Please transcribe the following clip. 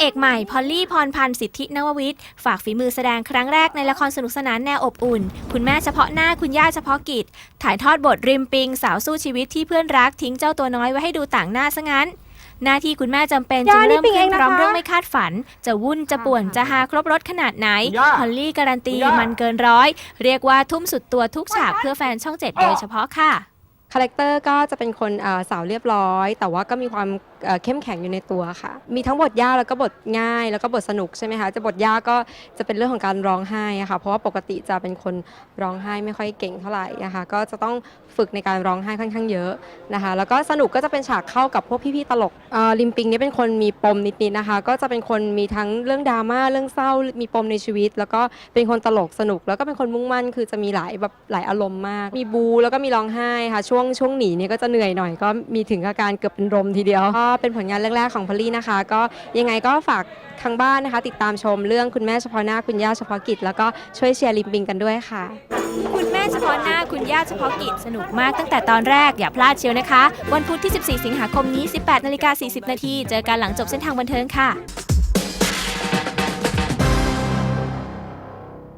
เอกใหม่พอลลี่พรพันธ์สิทธินววิทย์ฝากฝีมือแสดงครั้งแรกในละครสนุกสนานแนวอบอุ่น คุณแม่เฉพาะหน้าคุณย่าเฉพาะกิจ ถ่ายทอดบทริมปิง สาวสู้ชีวิตที่เพื่อนรักทิ้งเจ้าตัวน้อยไว้ให้ดูต่างหน้าซะงั้น หน้าที่คุณแม่จำเป็นจึงย่านี่เริ่มปิงขึ้นเองนะคะพร้อมเรื่องไม่คาดฝัน จะวุ่นจะป่วนจะหาครบรถขนาดไหนย่าพอลลี่การันตีย่ามั มันเกินร้อย เรียกว่าทุ่มสุดตัวทุกฉากเพื่อแฟนช่องเจ็ดโดยเฉพาะค่ะ คาแรคเตอร์ก็จะเป็นคนสาวเรียบร้อย แต่ว่าก็มีความเข้มแข็งอยู่ในตัวค่ะ มีทั้งบทยากแล้วก็บทง่ายแล้วก็บทสนุกใช่ไหมคะ จะบทยากก็จะเป็นเรื่องของการร้องไห้ค่ะ เพราะว่าปกติจะเป็นคนร้องไห้ไม่ค่อยเก่งเท่าไหร่นะคะ ก็จะต้องฝึกในการร้องไห้ค่อนข้างเยอะนะคะ แล้วก็สนุกก็จะเป็นฉากเข้ากับพวกพี่ๆตลกลิมปิงเนี่ยเป็นคนมีปมนิดๆนะคะ ก็จะเป็นคนมีทั้งเรื่องดราม่าเรื่องเศร้ามีปมในชีวิต แล้วก็เป็นคนตลกสนุก แล้วก็เป็นคนมุ่งมั่น คือจะมีหลายแบบหลายอารมณ์มาก มีบูแล้วก็มีร้องไห้ค่ะช่วงช่วงหนีเนี่ยก็จะเหนื่อยหน่อยก็มีถึงอาการเกือบเป็นลมทีเดียวก็เป็นผลงานแรก ๆของพอลลี่นะคะ ก็ยังไงก็ฝากทางบ้านนะคะ ติดตามชมเรื่องคุณแม่เฉพาะหน้าคุณย่าเฉพาะกิจ แล้วก็ช่วยเชียร์ลิมปิงกันด้วยค่ะ คุณแม่เฉพาะหน้าคุณย่าเฉพาะกิจสนุกมากตั้งแต่ตอนแรกอย่าพลาดเชียวนะคะ วันพุธที่ 14 สิงหาคมนี้ 18นาฬิกา40 นาทีเจอกันหลังจบเส้นทางบันเทิงค่ะ